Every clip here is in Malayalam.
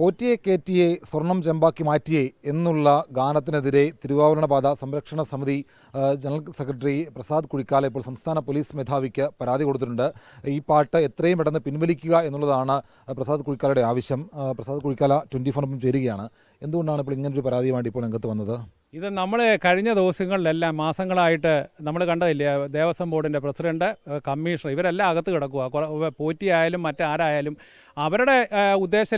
പോറ്റിയെ കേറ്റിയെ സ്വർണം ചെമ്പാക്കി മാറ്റിയേ എന്നുള്ള ഗാനത്തിനെതിരെ തിരുവാഭരണപാത സംരക്ഷണ സമിതി ജനറൽ സെക്രട്ടറി പ്രസാദ് കുഴിക്കാല ഇപ്പോൾ സംസ്ഥാന പോലീസ് മേധാവിക്ക് പരാതി കൊടുത്തിട്ടുണ്ട്. ഈ പാട്ട് എത്രയും പെട്ടെന്ന് പിൻവലിക്കുക എന്നുള്ളതാണ് പ്രസാദ് കുഴിക്കാലയുടെ ആവശ്യം. പ്രസാദ് കുഴിക്കാല ട്വന്റി ഫോറിനൊപ്പം ചേരുകയാണ്. എന്തുകൊണ്ടാണ് ഇപ്പോൾ ഇങ്ങനൊരു പരാതിയുമായിട്ട് ഇപ്പോൾ രംഗത്ത് വന്നത്? ഇത് നമ്മൾ കഴിഞ്ഞ ദിവസങ്ങളിലെല്ലാം മാസങ്ങളായിട്ട് നമ്മൾ കണ്ടതില്ലേ ദേവസ്വം ബോർഡിന്റെ പ്രസിഡന്റ് കമ്മീഷണർ ഇവരെല്ലാം അകത്ത് കിടക്കുക പോറ്റിയായാലും മറ്റാരായാലും അവരുടെ ഉദ്ദേശ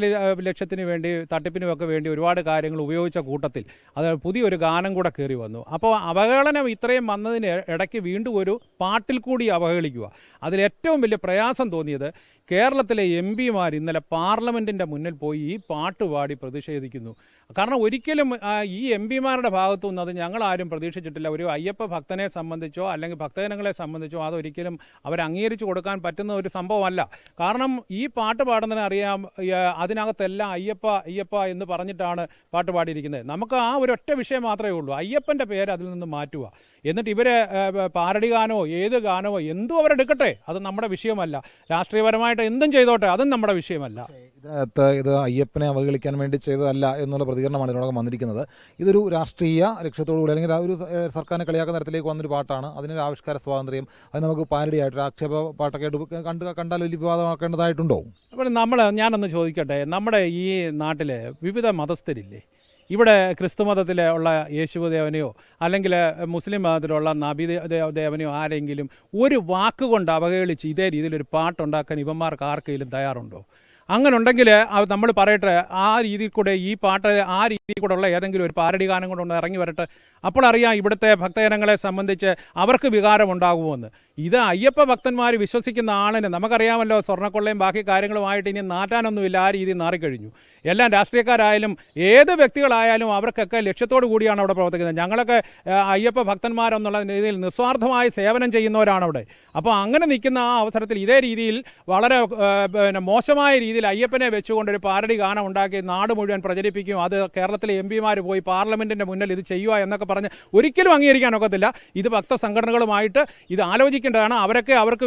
ലക്ഷ്യത്തിന് വേണ്ടി തട്ടിപ്പിനുമൊക്കെ വേണ്ടി ഒരുപാട് കാര്യങ്ങൾ ഉപയോഗിച്ച കൂട്ടത്തിൽ അത് പുതിയൊരു ഗാനം കൂടെ കയറി വന്നു. അപ്പോൾ അവഹേളനം ഇത്രയും വന്നതിന് ഇടയ്ക്ക് വീണ്ടും ഒരു പാട്ടിൽ കൂടി അവഹേളിക്കുക. അതിലേറ്റവും വലിയ പ്രയാസം തോന്നിയത് കേരളത്തിലെ എം പിമാർ ഇന്നലെ പാർലമെന്റിന്റെ മുന്നിൽ പോയി ഈ പാട്ട് പാടി പ്രതിഷേധിക്കുന്നു. കാരണം ഒരിക്കലും ഈ എം പിമാരുടെ ഭാഗത്തു നിന്ന് അത് ഞങ്ങളാരും പ്രതീക്ഷിച്ചിട്ടില്ല. ഒരു അയ്യപ്പ ഭക്തനെ സംബന്ധിച്ചോ അല്ലെങ്കിൽ ഭക്തജനങ്ങളെ സംബന്ധിച്ചോ അതൊരിക്കലും അവർ കൊടുക്കാൻ പറ്റുന്ന ഒരു സംഭവമല്ല. കാരണം ഈ പാട്ട് പാടുന്നതിന് അറിയാം. അതിനകത്തെല്ലാം അയ്യപ്പ അയ്യപ്പ എന്ന് പറഞ്ഞിട്ടാണ് പാട്ട് പാടിയിരിക്കുന്നത്. നമുക്ക് ആ ഒരൊറ്റ വിഷയം മാത്രമേ ഉള്ളൂ. അയ്യപ്പന്റെ പേര് അതിൽ നിന്ന് മാറ്റുക. എന്നിട്ട് ഇവർ പാരടി ഗാനമോ ഏത് ഗാനമോ എന്തും അവരെടുക്കട്ടെ അത് നമ്മുടെ വിഷയമല്ല. രാഷ്ട്രീയപരമായിട്ട് എന്തും ചെയ്തോട്ടെ അതും നമ്മുടെ വിഷയമല്ല. ഇതിനകത്ത് ഇത് അയ്യപ്പനെ അവഹേളിക്കാൻ വേണ്ടി ചെയ്തതല്ല എന്നുള്ള പ്രതികരണമാണ് ഇതിനോടകം വന്നിരിക്കുന്നത്. ഇതൊരു രാഷ്ട്രീയ ലക്ഷ്യത്തോടുകൂടി അല്ലെങ്കിൽ ഒരു സർക്കാരിനെ കളിയാക്കുന്ന തരത്തിലേക്ക് വന്നൊരു പാട്ടാണ്. അതിനൊരു ആവിഷ്കാര സ്വാതന്ത്ര്യം. അത് നമുക്ക് പാരടിയായിട്ട് ആക്ഷേപ പാട്ടൊക്കെ കണ്ട് കണ്ടാൽ വലിയ വിവാദമാക്കേണ്ടതായിട്ടുണ്ടോ? അപ്പോൾ നമ്മൾ ഞാനൊന്ന് ചോദിക്കട്ടെ. നമ്മുടെ ഈ നാട്ടിലെ വിവിധ മതസ്ഥരില്ലേ? ഇവിടെ ക്രിസ്തു മതത്തിലെ ഉള്ള യേശുദേവനെയോ അല്ലെങ്കിൽ മുസ്ലിം മതത്തിലുള്ള നബി ദേവനെയോ ആരെങ്കിലും ഒരു വാക്കുകൊണ്ട് അവഹേളിച്ച് ഇതേ രീതിയിലൊരു പാട്ടുണ്ടാക്കാൻ ഇവന്മാർക്ക് ആർക്കെങ്കിലും തയ്യാറുണ്ടോ? അങ്ങനെ ഉണ്ടെങ്കിൽ നമ്മൾ പറയട്ടെ ആ രീതിയിൽ കൂടെ ഈ പാട്ട് ആ രീതിയിൽ കൂടെ ഉള്ള ഏതെങ്കിലും ഒരു പാരടി ഗാനം കൊണ്ടൊന്ന് ഇറങ്ങി വരട്ടെ. അപ്പോൾ അറിയാം ഇവിടുത്തെ ഭക്തജനങ്ങളെ സംബന്ധിച്ച് അവർക്ക് വികാരം ഉണ്ടാകുമെന്ന് ഇത് അയ്യപ്പ ഭക്തന്മാർ വിശ്വസിക്കുന്ന ആളിന് നമുക്കറിയാമല്ലോ സ്വർണക്കൊള്ളയും ബാക്കി കാര്യങ്ങളുമായിട്ട് ഇനി നാറ്റാനൊന്നുമില്ല ആ രീതി മാറിക്കഴിഞ്ഞു. എല്ലാം രാഷ്ട്രീയക്കാരായാലും ഏത് വ്യക്തികളായാലും അവർക്കൊക്കെ ലക്ഷ്യത്തോടു കൂടിയാണ് അവിടെ പ്രവർത്തിക്കുന്നത്. ഞങ്ങളൊക്കെ അയ്യപ്പ ഭക്തന്മാരെന്നുള്ള രീതിയിൽ നിസ്വാർത്ഥമായി സേവനം ചെയ്യുന്നവരാണ് അവിടെ അപ്പോൾ അങ്ങനെ നിൽക്കുന്ന ആ അവസരത്തിൽ ഇതേ രീതിയിൽ വളരെ പിന്നെ മോശമായ രീതിയിൽ അയ്യപ്പനെ വെച്ചുകൊണ്ട് ഒരു പാരടി ഗാനം ഉണ്ടാക്കി നാട് മുഴുവൻ പ്രചരിപ്പിക്കും. അത് കേരളത്തിലെ എം പിമാർ പോയി പാർലമെന്റിന്റെ മുന്നിൽ ഇത് ചെയ്യുക എന്നൊക്കെ പറഞ്ഞ് ഒരിക്കലും അംഗീകരിക്കാൻ ഒക്കത്തില്ല ഇത് സംഘടനകളുമായിട്ട് ഇത് ആലോചിക്കേണ്ടതാണ് അവരൊക്കെ അവർക്ക്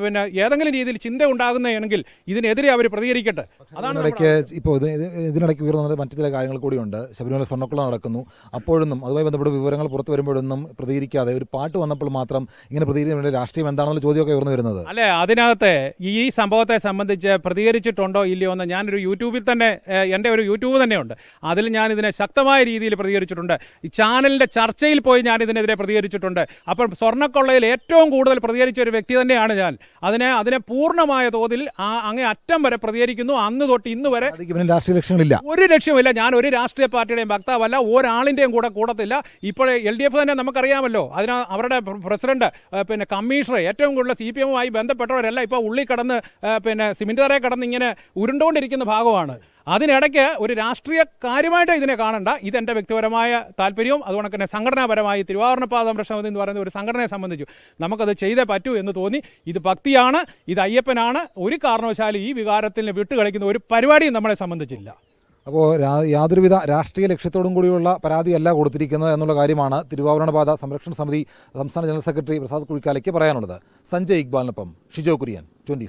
പിന്നെ ഏതെങ്കിലും രീതിയിൽ ചിന്ത ഉണ്ടാകുന്നതെങ്കിൽ ഇതിനെതിരെ അവർ പ്രതികരിക്കട്ടെ. അതാണ് ഇടയ്ക്ക് ഇപ്പോൾ ഇത് ഇത് ഇതിനിടയ്ക്ക് ഉയർന്നത് മറ്റു ചില കാര്യങ്ങൾ കൂടിയുണ്ട്. ശബരിമല സ്വർണക്കുള്ള നടക്കുന്നു. അപ്പോഴൊന്നും അതുമായി ബന്ധപ്പെട്ട വിവരങ്ങൾ പുറത്തു വരുമ്പോഴൊന്നും പ്രതികരിക്കാതെ ഒരു പാട്ട് വന്നപ്പോൾ മാത്രം ഇങ്ങനെ പ്രതികരിക്കുന്ന രാഷ്ട്രീയം എന്താണെന്നുള്ള ചോദ്യമൊക്കെ ഉയർന്നു വരുന്നത്. അല്ലെ അതിനകത്തെ ഈ സംഭവത്തെ സംബന്ധിച്ച് പ്രതികരിച്ചിട്ടുണ്ടോ ഇല്ലയോ എന്ന് ഞാനൊരു യൂട്യൂബിൽ തന്നെ എന്റെ ഒരു യൂട്യൂബ് തന്നെയുണ്ട്. അതിൽ ഞാൻ ഇതിനെ ശക്തമായ രീതിയിൽ പ്രതികരിച്ചിട്ടുണ്ട്. ഈ ചാനലിന്റെ ചർച്ചയിൽ പോയി ഞാൻ ഇതിനെതിരെ പ്രതികരിച്ചിട്ടുണ്ട്. അപ്പോൾ സ്വർണക്കൊള്ളയിൽ ഏറ്റവും കൂടുതൽ പ്രതികരിച്ച ഒരു വ്യക്തി തന്നെയാണ് ഞാൻ. അതിനെ അതിനെ പൂർണമായ തോതിൽ ആ അങ്ങേ അറ്റം വരെ പ്രതികരിക്കുന്നു. അന്ന് തൊട്ട് ഇന്ന് വരെ രാഷ്ട്രീയ ലക്ഷ്യങ്ങളില്ല. ഒരു ലക്ഷ്യമില്ല. ഞാൻ ഒരു രാഷ്ട്രീയ പാർട്ടിയുടെയും വക്താവല്ല. ഒരാളിന്റെയും കൂടെ കൂടത്തില്ല. ഇപ്പോൾ എൽ ഡി എഫ് തന്നെ നമുക്കറിയാമല്ലോ. അതിന് അവരുടെ പ്രസിഡന്റ് പിന്നെ കമ്മീഷണർ ഏറ്റവും കൂടുതൽ സി പി എമ്മുമായി ബന്ധപ്പെട്ടവരല്ല ഇപ്പോൾ ഉള്ളിൽ കടന്ന് പിന്നെ സിമെന്റ് തറയെ കടന്ന് ഇങ്ങനെ ഉരുണ്ടുകൊണ്ടിരിക്കുന്ന ഭാഗമാണ്. അതിനിടയ്ക്ക് ഒരു രാഷ്ട്രീയ കാര്യമായിട്ട് ഇതിനെ കാണണ്ട. ഇതെന്റെ വ്യക്തിപരമായ താല്പര്യവും അതുകൊണ്ട് തന്നെ സംഘടനാപരമായി തിരുവാഭരണപാത സംരക്ഷണം എന്ന് പറയുന്ന ഒരു സംഘടനയെ സംബന്ധിച്ചു നമുക്കത് ചെയ്തേ പറ്റൂ എന്ന് തോന്നി. ഇത് ഭക്തിയാണ് ഇത് അയ്യപ്പനാണ്. ഒരു കാരണവശാലും ഈ വികാരത്തിൽ വിട്ട് കളിക്കുന്ന ഒരു പരിപാടിയും നമ്മളെ സംബന്ധിച്ചില്ല. അപ്പോൾ യാതൊരുവിധ രാഷ്ട്രീയ ലക്ഷ്യത്തോടും കൂടിയുള്ള പരാതിയല്ല കൊടുത്തിരിക്കുന്നത് എന്നുള്ള കാര്യമാണ് തിരുവാഭരണപാത സംരക്ഷണ സമിതി സംസ്ഥാന ജനറൽ സെക്രട്ടറി പ്രസാദ് കുഴിക്കാലയ്ക്ക് പറയാനുള്ളത്. സഞ്ജയ് ഇക്ബാലിനൊപ്പം ഷിജോ കുര്യൻ ട്വന്റി